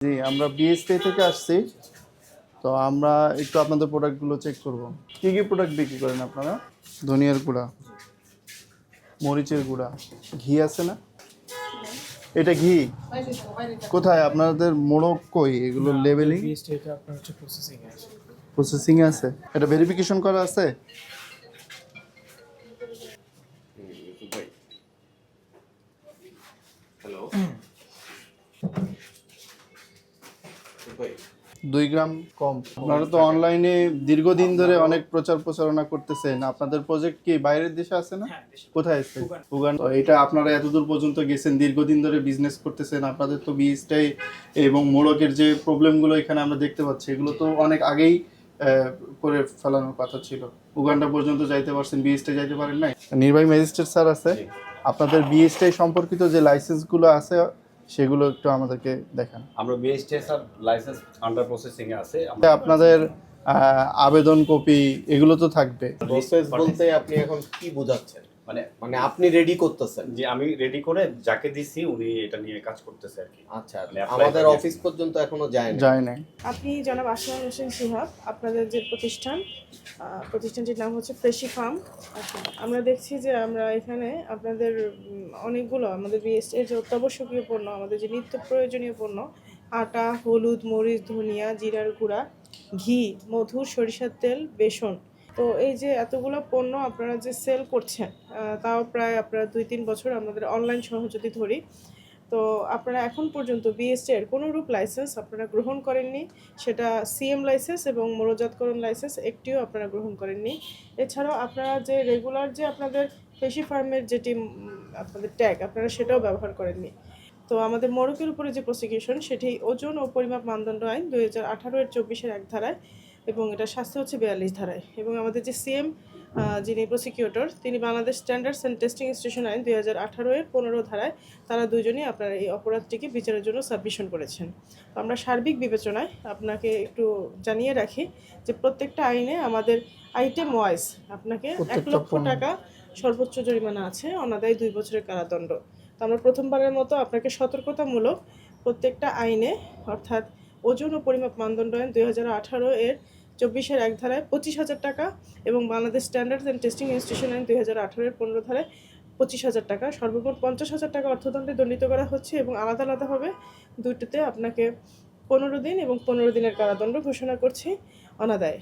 জি আমরা বিএসপি থেকে আসছি। তো আমরা একটু আপনাদের প্রোডাক্টগুলো চেক করব। কি কি প্রোডাক্ট বিক্রি করেন আপনারা? ধনিয়ার গুঁড়া মরিচের গুঁড়া। ঘি আছে না? এটা ঘি? কোথায়? আপনাদের মোড়ক কই? এগুলো আছে। প্রসেসিং আছে? এটা ভেরিফিকেশন করা আছে? হ্যালো দুই গ্রাম কম। আপনারা তো অনলাইনে দীর্ঘদিন ধরে অনেক প্রচার প্রচারণা করতেছেন। আপনাদের প্রজেক্ট কি বাইরের দেশে আছে না? হ্যাঁ কোথায় আছে? উগান তো এটা আপনারা এতদূর পর্যন্ত গেছেন দীর্ঘদিন ধরে বিজনেস করতেছেন। আপনাদের তো বীজটাই এবং মোড়কের যে প্রবলেমগুলো এখানে আমরা দেখতে পাচ্ছি এগুলো তো অনেক আগেই করে ফেলানোর কথা ছিল। উগান্ডা পর্যন্ত যাইতে পারছেন বিএসটাই যাইতে পারেন নাই? নির্বাহী ম্যাজিস্ট্রেট স্যার আছে। আপনাদের বিএসটাই সম্পর্কিত যে লাইসেন্সগুলো আছে সেগুলো একটু আমাদেরকে দেখান। আমরা বিএসটিএস লাইসেন্স আন্ডার প্রসেসিং এ আছে। আপনাদের আবেদন কপি এগুলো তো থাকবে। প্রসেস বলতে আপনি এখন কি বোঝাচ্ছেন? মানে মানে আপনি রেডি করতেছেন। যে আমি রেডি করে যাকে দিছি উনি এটা নিয়ে কাজ করতেছে আর কি। আচ্ছা মানে আমাদের অফিস পর্যন্ত এখনও যায় না যায় নাই। আপনি জনাব আসমান হোসেন সিহাব আপনাদের যে প্রতিষ্ঠান প্রতিষ্ঠানটির নাম হচ্ছে ফ্রেশি ফার্ম। আচ্ছা আমরা দেখছি যে আমরা এখানে আপনাদের অনেকগুলো আমাদের বিএস এর যে অত্যাবশ্যকীয় পণ্য আমাদের যে নিত্য প্রয়োজনীয় পণ্য আটা হলুদ মরিচ ধনিয়া জিরার গুঁড়া ঘি মধু সরিষার তেল বেসন তো এই যে এতগুলো পণ্য আপনারা যে সেল করছেন তাও প্রায় আপনারা দুই তিন বছর আমাদের অনলাইন সহ যদি ধরি, তো আপনারা এখন পর্যন্ত বিএসটি এর কোনো রূপ লাইসেন্স আপনারা গ্রহণ করেননি। সেটা সিএম লাইসেন্স এবং মরজাতকরণ লাইসেন্স একটিও আপনারা গ্রহণ করেননি। এছাড়াও আপনারা যে রেগুলার যে আপনাদের পেশি ফার্মের যেটি আপনাদের ট্যাগ আপনারা সেটাও ব্যবহার করেননি। তো আমাদের মোড়কের উপরে যে প্রসিকিউশন সেটি ওজন ও পরিমাপ মানদণ্ড আইন দুই হাজার আঠারো এর চব্বিশের এক ধারায় এবং এটা শাস্তি হচ্ছে বিয়াল্লিশ ধারায়। এবং আমাদের যে সিএম যিনি প্রসিকিউটর তিনি Bangladesh standards and testing institution আইন দুই হাজার আঠারো এর পনেরো ধারায় তারা দুজনেই আপনার এই অপরাধটিকে বিচারের জন্য সাবমিশন করেছেন। আমরা সার্বিক বিবেচনায় আপনাকে একটু জানিয়ে রাখি যে প্রত্যেকটা আইনে আমাদের আইটেম ওয়াইজ আপনাকে এক লক্ষ টাকা সর্বোচ্চ জরিমানা আছে অনাদায় দুই বছরের কারাদণ্ড। তো আমরা প্রথমবারের মতো আপনাকে সতর্কতামূলক প্রত্যেকটা আইনে অর্থাৎ ওজন ও পরিমাপ মানদণ্ড আইন দুই হাজার আঠারো এর চব্বিশের এক ধারায় পঁচিশ হাজার টাকা এবং Bangladesh standard and testing institution আইন দুই হাজার আঠারোর পনেরো ধারায় পঁচিশ হাজার টাকা। সর্বমোট পঞ্চাশ হাজার টাকা অর্থদণ্ডে দণ্ডিত করা হচ্ছে এবং আলাদা আলাদাভাবে দুটিতে আপনাকে পনেরো দিন এবং পনেরো দিনের কারাদণ্ড ঘোষণা করছি অনাদায়।